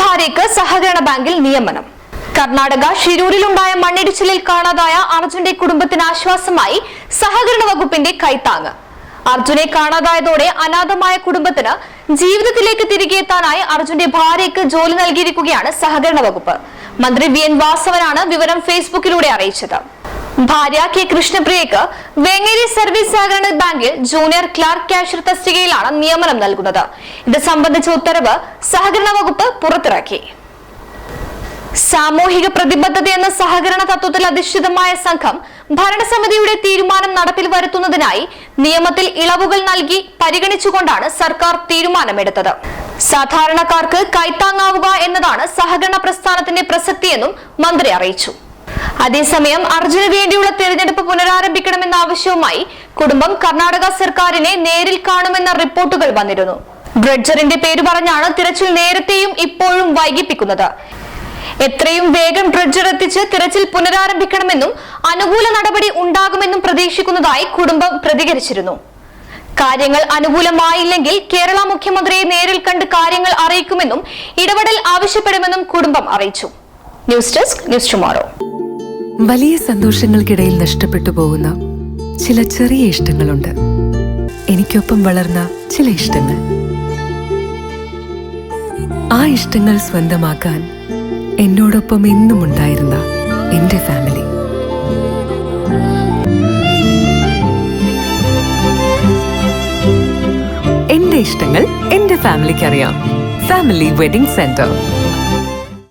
ഭാര്യയ്ക്ക് സഹകരണ ബാങ്കിൽ നിയമനം. കർണാടക ഷിരൂരിലുണ്ടായ മണ്ണിടിച്ചിലിൽ കാണാതായ അർജുന്റെ കുടുംബത്തിന് ആശ്വാസമായി സഹകരണ വകുപ്പിന്റെ കൈത്താങ് അർജുനെ കാണാതായതോടെ അനാഥമായ കുടുംബത്തിന് ജീവിതത്തിലേക്ക് തിരികെ എത്താനായി അർജുന്റെ ഭാര്യയ്ക്ക് ജോലി നൽകിയിരിക്കുകയാണ് സഹകരണ വകുപ്പ്. മന്ത്രി വി എൻ വാസവനാണ് വിവരം ഫേസ്ബുക്കിലൂടെ അറിയിച്ചത്. ഭാര്യ കെ കൃഷ്ണപ്രിയക്ക് വേങ്ങേരി സർവീസ് സഹകരണ ബാങ്കിൽ ജൂനിയർ ക്ലാർക്ക് ക്യാഷ്യർ തസ്തികയിലാണ് നിയമനം നൽകുന്നത്. ഇത് സംബന്ധിച്ച ഉത്തരവ് സഹകരണ വകുപ്പ് പുറത്തിറക്കി. സാമൂഹിക പ്രതിബദ്ധത എന്ന സഹകരണ തത്വത്തിൽ അധിഷ്ഠിതമായ സംഘം ഭരണസമിതിയുടെ തീരുമാനം നടപ്പിൽ വരുത്തുന്നതിനായി നിയമത്തിൽ ഇളവുകൾ നൽകി പരിഗണിച്ചുകൊണ്ടാണ് സർക്കാർ തീരുമാനമെടുത്തത്. സാധാരണക്കാർക്ക് കൈത്താങ്ങാവുക എന്നതാണ് സഹകരണ പ്രസ്ഥാനത്തിന്റെ പ്രസക്തിയെന്നും മന്ത്രി അറിയിച്ചു. അതേസമയം അർജുന് വേണ്ടിയുള്ള തെരഞ്ഞെടുപ്പ് പുനരാരംഭിക്കണമെന്ന ആവശ്യവുമായി കുടുംബം കർണാടക സർക്കാരിനെ നേരിൽ കാണുമെന്ന റിപ്പോർട്ടുകൾ വന്നിരുന്നു. ബ്രഡ്ജറിന്റെ പേര് പറഞ്ഞാണ് തിരച്ചിൽ നേരത്തെയും ഇപ്പോഴും വൈകിപ്പിക്കുന്നത്. എത്രയും വേഗം ഡ്രഡ്ജർ എത്തിച്ച് തിരച്ചിൽ പുനരാരംഭിക്കണമെന്നും അനുകൂല നടപടി ഉണ്ടാകുമെന്നും പ്രതീക്ഷിക്കുന്നതായി കുടുംബം പ്രതികരിച്ചിരുന്നു. കാര്യങ്ങൾ അനുകൂലമായില്ലെങ്കിൽ കേരള മുഖ്യമന്ത്രിയെ നേരിൽ കണ്ട് കാര്യങ്ങൾ അറിയിക്കുമെന്നും ഇടപെടൽ ആവശ്യപ്പെടുമെന്നും കുടുംബം അറിയിച്ചു. News desk news tomorrow. വലിയ സന്തോഷങ്ങൾക്കിടയിൽ നഷ്ടപ്പെട്ടു പോകുന്ന ചില ചെറിയ ഇഷ്ടങ്ങളുണ്ട്. എനിക്കൊപ്പം വളർന്ന ചില ഇഷ്ടങ്ങൾ. ആ ഇഷ്ടങ്ങൾ സ്വന്തമാക്കാൻ എന്നോടൊപ്പം എന്നും ഉണ്ടായിരുന്ന എന്റെ ഫാമിലി. എന്റെ ഇഷ്ടങ്ങൾ എന്റെ ഫാമിലിക്ക് അറിയാം ഫാമിലി വെഡിംഗ് സെന്റർ